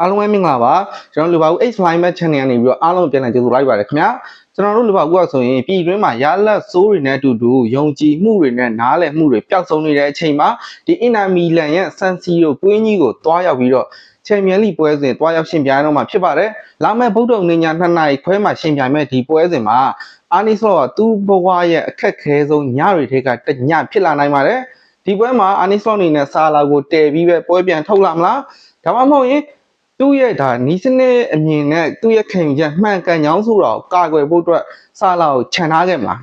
အားလုံးပဲမင်္ဂလာပါကျွန်တော်လူပါဦး X Line Match Channel ကနေပြီးတော့အားလုံးပြန်လည်ကြိုဆိုလိုက်ပါတယ်ခင်ဗျာကျွန်တော်တို့လူပါဦးကဆိုရင်ပြည်တွင်းမှာရလက်စိုးတွေနဲ့အတူတူယုံကြည်မှုတွေနဲ့နားလည်မှုတွေပျောက်ဆုံးနေတဲ့အချိန်မှာဒီအင်နာမီလန်ရဲ့ဆန်စီယိုကွင်းကြီးကိုတွားရောက်ပြီးတော့ချန်ပီယံလိပွဲစဉ်တွားရောက်ရှင်ပြိုင်တော့မှာဖြစ်ပါတယ်လာမယ့်ဗုဒ္ဓနေညာ2နာရီခွဲမှာရှင်ပြိုင်မဲ့ဒီပွဲစဉ်မှာအာနီစလော့ကသူ့ဘဝရဲ့အခက်ခဲဆုံးညတွေထဲကတစ်ညဖြစ်လာနိုင်ပါတယ်ဒီပွဲမှာအာနီစလော့အနေနဲ့ဆာလာကိုတည်ပြီးပဲပွဲပြန်ထုတ်လာမလားဒါမှမဟုတ်ရင် သူ့ရဲ့ဒါနီးစနစ်အမြင်နဲ့သူ့ရဲ့ခံယူချက်မှန်ကန်ကြောင်းဆိုတော့ကာကွယ်ဖို့အတွက်စာလာကိုခြံထားခဲ့မလား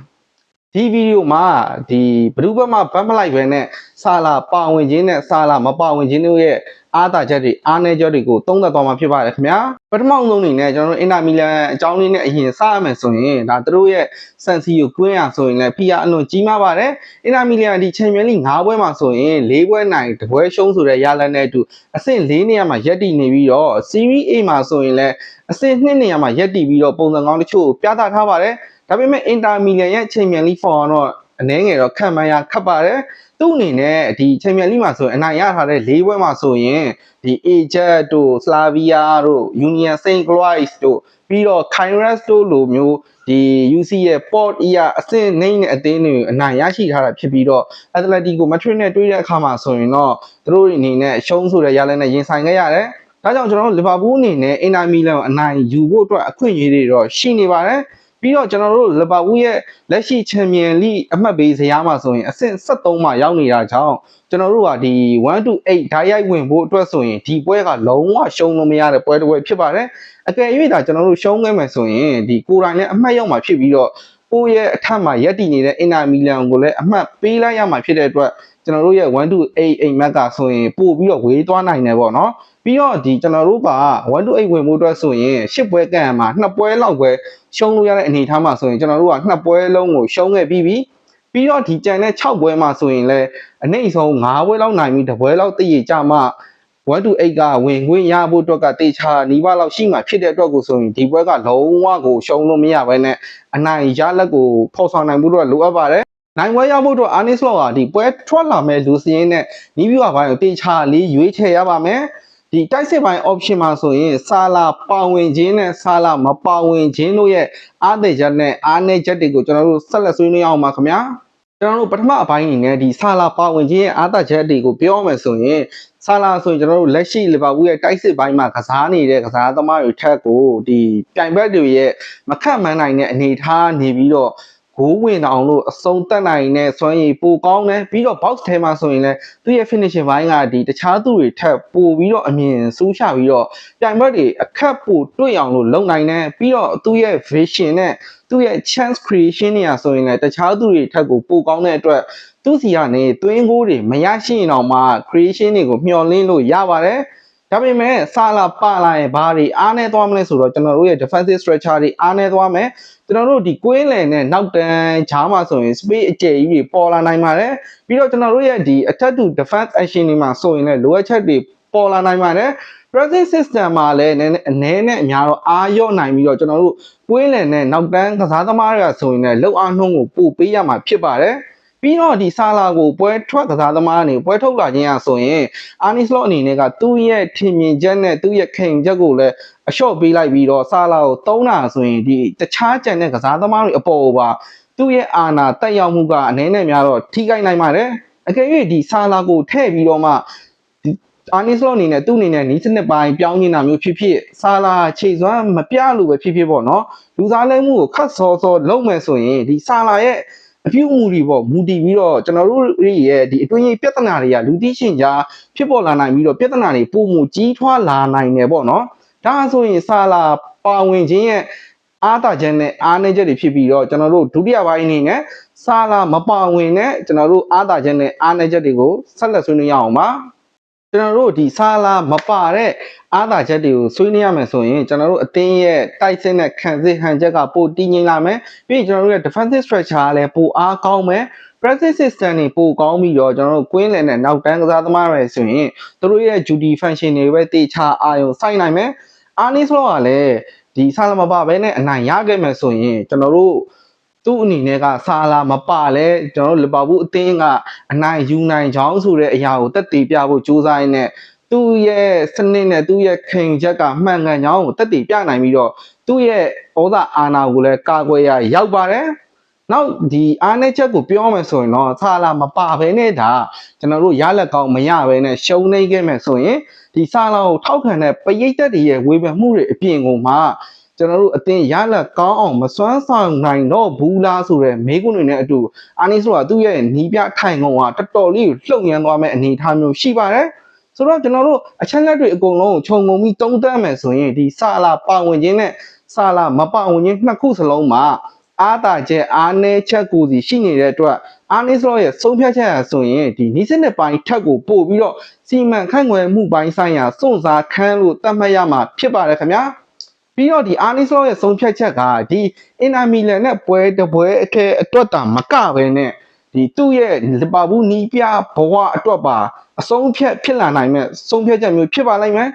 ဒီဗီဒီယိုမှာဒီဘ누구ဘက်မှဗတ်မလိုက်ပဲနဲ့ စာလာပါဝင်ခြင်းနဲ့စာလာမပါဝင်ခြင်းတို့ရဲ့အားသာချက်တွေအားနည်းချက်တွေကိုသုံးသပ်သွားမှာဖြစ်ပါတယ်ခင်ဗျာပထမဆုံးအနေနဲ့ကျွန်တော်တို့အင်တာမီလန်အကြောင်းလေးနဲ့အရင်စရမယ်ဆိုရင်ဒါသူတို့ရဲ့ဆန်စီကိုကွင်းရဆိုရင်လည်းဖီယာအလွန်ကြီးမားပါတယ်အင်တာမီလန်ဒီချန်ပီယံလိ၅ပွဲမှာဆိုရင်၄ပွဲနိုင်တပွဲရှုံးဆိုတဲ့ရလဒ်နဲ့အတူအဆင့်၄နေရာမှာရပ်တည်နေပြီးတော့ Series A မှာဆိုရင်လည်းအဆင့်2နေရာမှာရပ်တည်ပြီးတော့ပုံစံကောင်းတချို့ပြသထားပါတယ်ဒါပေမဲ့အင်တာမီလန်ရဲ့ချန်ပီယံလိဖော်တော့ အနည်းငယ်တော့ခံမှန်းရခက်ပါတယ်သူ့အနေနဲ့ဒီချန်ပီယံလိမှာဆိုရင်အနိုင်ရထားတဲ့၄ပွဲမှာဆိုရင်ဒီ Ajax တို့ Slavia တို့ Union Saint Gilloise တို့ပြီးတော့ Kairos တို့လိုမျိုးဒီ UC ရဲ့ Port အရာအဆင့်နှိမ့်တဲ့အသင်းတွေအနိုင်ရရှိထားတာဖြစ်ပြီးတော့ Atletico Madrid နဲ့တွေ့တဲ့အခါမှာဆိုရင်တော့သူတို့အနေနဲ့ရှုံးဆိုတဲ့ရလဒ်နဲ့ရင်ဆိုင်ခဲ့ရတယ်။ဒါကြောင့်ကျွန်တော်တို့လီဗာပူးအနေနဲ့အင်တာမီလန်ကိုအနိုင်ယူဖို့အတွက်အခွင့်အရေးတွေတော့ရှိနေပါတယ်။ ပြီးတော့ကျွန်တော်တို့လီဗာပူးရဲ့လက်ရှိချန်ပီယံလိအမှတ်ပေးဇယားမှာဆိုရင်အဆင့်73မှာရောက်နေတာကြောင့်ကျွန်တော်တို့ကဒီ1 to 8ဓာတ်ရိုက်ဝင်ဖို့အတွက်ဆိုရင်ဒီပွဲကလုံးဝရှုံးလို့မရတဲ့ပွဲတစ်ပွဲဖြစ်ပါတယ်အကယ်၍ဒါကျွန်တော်တို့ရှုံးခဲ့မယ်ဆိုရင်ဒီကိုယ်တိုင်လည်းအမှတ်ရောက်မှာဖြစ်ပြီးတော့ကိုယ့်ရဲ့အထက်မှာရက်တည်နေတဲ့အင်နာမီလန်ကိုလည်းအမှတ်ပေးလိုက်ရမှာဖြစ်တဲ့အတွက် ကျွန်တော်တို့ရဲ့1 to 8အိမ်မက်ကဆိုရင်ပို့ပြီးတော့ဝေးသွားနိုင်တယ်ပေါ့နော်ပြီးတော့ဒီကျွန်တော်တို့က1 to 8ဝင်ဖို့အတွက်ဆိုရင်10ပွဲကံမှာ2ပွဲလောက်ပဲရှုံးလို့ရတဲ့အနေအထားမှာဆိုရင်ကျွန်တော်တို့က2ပွဲလုံးကိုရှုံးခဲ့ပြီးပြီပြီးတော့ဒီကြံတဲ့6ပွဲမှာဆိုရင်လည်းအနည်းဆုံး9ပွဲလောက်နိုင်ပြီးတပွဲလောက်တည်ရကြမှ1 to 8ကဝင်ခွင့်ရဖို့အတွက်ကတေချာနီးပါးလောက်ရှိမှဖြစ်တဲ့အတွက်ကိုဆိုရင်ဒီပွဲကလုံးဝကိုရှုံးလို့မရဘဲနဲ့အနိုင်ရလက်ကိုဖော်ဆောင်နိုင်မှုတော့လိုအပ်ပါတယ် နိုင်ပွဲရဖို့အတွက်အာနီစလော့ကဒီပွဲထွက်လာမဲ့လူစင်းနဲ့နီးပြူအပိုင်းကိုတေချာလေးရွေးချယ်ရပါမယ်ဒီတိုက်စစ်ပိုင်း option မှာဆိုရင်ဆာလာပါဝင်ခြင်းနဲ့ဆာလာမပါဝင်ခြင်းတို့ရဲ့အားသိချက်နဲ့အားနည်းချက်တွေကိုကျွန်တော်တို့ဆက်လက်ဆွေးနွေးအောင်ပါခင်ဗျာကျွန်တော်တို့ပထမအပိုင်းအနေနဲ့ဒီဆာလာပါဝင်ခြင်းရဲ့အားသာချက်တွေကိုပြောမယ်ဆိုရင်ဆာလာဆိုရင်ကျွန်တော်တို့လက်ရှိလီဗာပူးရဲ့တိုက်စစ်ပိုင်းမှာကစားနေတဲ့ကစားသမားတွေထက်ကိုဒီပြိုင်ဘက်တွေရဲ့မခတ်မှန်းနိုင်တဲ့အနေအထားနေပြီးတော့ ဂိုးဝင်အောင်လို့အဆုံးတက်နိုင်တဲ့စွမ်းရည်ပိုကောင်းတယ်ပြီးတော့ box ထဲမှာဆိုရင်လည်းသူ့ရဲ့ finishing ဘိုင်းကဒီတခြားသူတွေထက်ပိုပြီးတော့အမြင်စူးချပြီးတော့ပြိုင်ဘက်တွေအခက်ပိုတွေ့အောင်လို့လုပ်နိုင်တယ်ပြီးတော့သူ့ရဲ့ vision နဲ့သူ့ရဲ့ chance creation နေရာဆိုရင်လည်းတခြားသူတွေထက်ကိုပိုကောင်းတဲ့အတွက်သူ့စီကနေသွင်းကိုတွေမရရှိရင်တော့မှ creation တွေကိုမျှော်လင့်လို့ရပါတယ် ဒါပေမဲ့ဆာလာပါလာရဲ့ဘာတွေအားနေသွားမလဲဆိုတော့ကျွန်တော်တို့ရဲ့ defensive structure တွေအားနေသွားမယ်ကျွန်တော်တို့ဒီကွင်းလယ်နဲ့နောက်တန်းဂျားမှာဆိုရင် space အကျယ်ကြီးတွေပေါ်လာနိုင်ပါတယ်ပြီးတော့ကျွန်တော်တို့ရဲ့ဒီ attack to defense action တွေမှာဆိုရင်လည်း lower check တွေပေါ်လာနိုင်ပါတယ် pressing system မှာလည်းနည်းနည်းအနည်းနဲ့အများတော့အားရော့နိုင်ပြီးတော့ကျွန်တော်တို့ကွင်းလယ်နဲ့နောက်တန်းကစားသမားတွေကဆိုရင်လည်းလောက်အားနှုံးကိုပို့ပေးရမှာဖြစ်ပါတယ် ပြီးတော့ဒီဆာလာကိုပွဲထွက်ကစားသမားအနေပွဲထုတ်လာခြင်းအဆိုရင်အာနီစလော့အနေနဲ့ကသူ့ရဲ့ထင်မြင်ချက်နဲ့သူ့ရဲ့ခင်ချက်ကိုလည်းအလျှော့ပေးလိုက်ပြီးတော့ဆာလာကိုတုံးတာဆိုရင်ဒီတခြားကြံတဲ့ကစားသမားတွေအပေါ်ပါသူ့ရဲ့အာဏာတက်ရောက်မှုကအနည်းနဲ့များတော့ထိခိုက်နိုင်ပါတယ်အကယ်၍ဒီဆာလာကိုထည့်ပြီးတော့မှအာနီစလော့အနေနဲ့သူ့အနေနဲ့နီးစနစ်ပိုင်းပြောင်းနေတာမျိုးဖြစ်ဖြစ်ဆာလာခြေစွမ်းမပြလို့ပဲဖြစ်ဖြစ်ပေါ့နော်လူစားလဲမှုကိုခတ်စောစောလုပ်မယ်ဆိုရင်ဒီဆာလာရဲ့ အပြုအမူတွေပေါ့မူတည်ပြီးတော့ကျွန်တော်တို့ရဲ့ဒီအတွင်းရေးပြဿနာတွေကလူသိရှင်ကြားဖြစ်ပေါ်လာနိုင်ပြီးတော့ပြဿနာတွေပုံမူကြီးထွားလာနိုင်တယ်ပေါ့နော်ဒါဆိုရင်ဆာလာပါဝင်ခြင်းရဲ့အားသာချက်နဲ့အားနည်းချက်တွေဖြစ်ပြီးတော့ကျွန်တော်တို့ဒုတိယပိုင်းအနေနဲ့ဆာလာမပါဝင်နဲ့ကျွန်တော်တို့အားသာချက်နဲ့အားနည်းချက်တွေကိုဆက်လက်ဆွေးနွေးရအောင်ပါ ကျွန်တော်တို့ဒီဆာလာမပါတဲ့အားသာချက်တွေကိုဆွေးနွေးရမယ်ဆိုရင်ကျွန်တော်တို့အသင်းရဲ့တိုက်စစ်နဲ့ခံစစ်ဟန်ချက်ကပိုတည်ငြိမ်လာမယ်ပြီးရင်ကျွန်တော်တို့ရဲ့ defensive structure ကလည်းပိုအားကောင်းမယ် practice system တွေပိုကောင်းပြီးတော့ကျွန်တော်တို့ကွင်းလည်နဲ့နောက်တန်းကစားသမားတွေဆိုရင်သူတို့ရဲ့ duty function တွေပဲတေချာအာရုံစိုက်နိုင်မယ်အာနီစလောကလည်းဒီဆာလာမပါဘဲနဲ့အနိုင်ရခဲ့မယ်ဆိုရင်ကျွန်တော်တို့ သူ့အနေနဲ့ကဆာလာမပါလဲကျွန်တော်တို့လီဗာပူးအသင်းကအနိုင်ယူနိုင်ချောင်းဆိုတဲ့အရာကိုတက်တည်ပြဖို့ကြိုးစားရင်းနဲ့သူသူ့ရဲ့စနစ်နဲ့သူ့ရဲ့ခင်ချက်ကမှန်ကန်ကြောင်းကိုတက်တည်ပြနိုင်ပြီးတော့သူ့ရဲ့ဩဇာအာဏာကိုလည်းကာကွယ်ရရောက်ပါတယ်နောက်ဒီအားနည်းချက်ကိုပြောမယ်ဆိုရင်တော့ဆာလာမပါဘဲနဲ့ဒါကျွန်တော်တို့ရလက်ကောင်းမရဘဲနဲ့ရှုံးနေခဲ့မယ်ဆိုရင်ဒီဆာလာကိုထောက်ခံတဲ့ပရိသတ်တွေရဲ့ဝေဖန်မှုတွေအပြင်ကိုမှ ကျွန်တော်တို့အတင်းရလက်ကောင်းအောင်မစွမ်းဆောင်နိုင်တော့ဘူးလားဆိုတဲ့မေးခွန်းတွေနဲ့အတူအာနီဆိုတာသူ့ရဲ့နီးပြထိုင်ကုန်ကတော်တော်လေးကိုလှုပ်ရမ်းသွားမဲ့အနေအထားမျိုးရှိပါတယ်ဆိုတော့ကျွန်တော်တို့အချက်လက်တွေအကုန်လုံးကိုခြုံငုံပြီးတုံးတက်မယ်ဆိုရင်ဒီဆာလာပါဝင်ခြင်းနဲ့ဆာလာမပါဝင်ခြင်းနှစ်ခုစလုံးမှာအားတာချက်အားနည်းချက်ကိုစီရှိနေတဲ့အတွက်အာနီစလောရဲ့ဆုံးဖြတ်ချက်ရဆိုရင်ဒီနီးစနစ်ပိုင်းထက်ကိုပို့ပြီးတော့စီမံခန့်ခွဲမှုပိုင်းဆိုင်ရာစွန့်စားခန်းလို့သတ်မှတ်ရမှာဖြစ်ပါတယ်ခင်ဗျာ ပြီးတော့ဒီအာနီစလောရဲ့ဆုံးဖြတ်ချက်ကဒီအင်နာမီလန်နဲ့ပွဲတပွဲအထက်အတွက်တာမကပဲနဲ့ဒီသူ့ရဲ့လီဗာပူးနီးပြဘဝအတွက်ပါအဆုံးဖြတ်ဖြစ်လာနိုင်မဲ့ဆုံးဖြတ်ချက်မျိုးဖြစ်ပါလိမ့်မယ်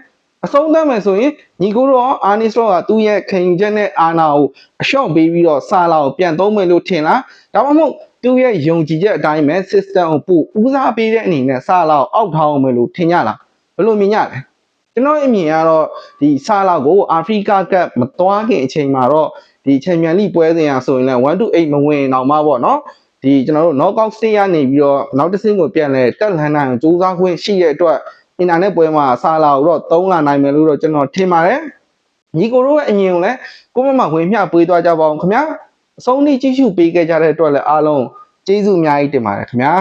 အဆုံးသတ်မယ်ဆိုရင်ညီကိုတော့အာနီစလောကသူ့ရဲ့ခင်ချက်နဲ့အာနာကိုအလျှော့ပေးပြီးတော့စာလာကိုပြန်သုံးမယ်လို့ထင်လားဒါမှမဟုတ်သူ့ရဲ့ယုံကြည်ချက်အတိုင်းပဲ system ကိုပို့ဦးစားပေးတဲ့အနေနဲ့စာလာကိုအောက်ထားအောင်မယ်လို့ထင်ကြလားဘယ်လိုမြင်ကြလဲ ကျွန်တော်အမြင်ကတော့ဒီစာလာကိုအာဖရိကကပ်မသွားခင်အချိန်မှာတော့ဒီချန်ပီယံလိပွဲစဉ်ရဆိုရင်လည်း1 to 8မဝင်အောင်မပေါ့နော်ဒီကျွန်တော်တို့ knockout stage ကနေပြီးတော့နောက်တစ်ဆင့်ကိုပြန်လဲတက်လှမ်းနိုင်အောင်စူးစမ်းခွင့်ရှိတဲ့အတွက်အင်တာနက်ပွဲမှာစာလာကိုတော့သုံးလာနိုင်မယ်လို့တော့ကျွန်တော်ထင်ပါတယ်ညီကိုတို့ရဲ့အမြင်ကိုလည်းကိုမမဝင်မျှပေးသွားကြပါအောင်ခင်ဗျာအဆုံးထိကြည့်ရှုပေးခဲ့ကြတဲ့အတွက်လည်းအားလုံးကျေးဇူးအများကြီးတင်ပါတယ်ခင်ဗျာ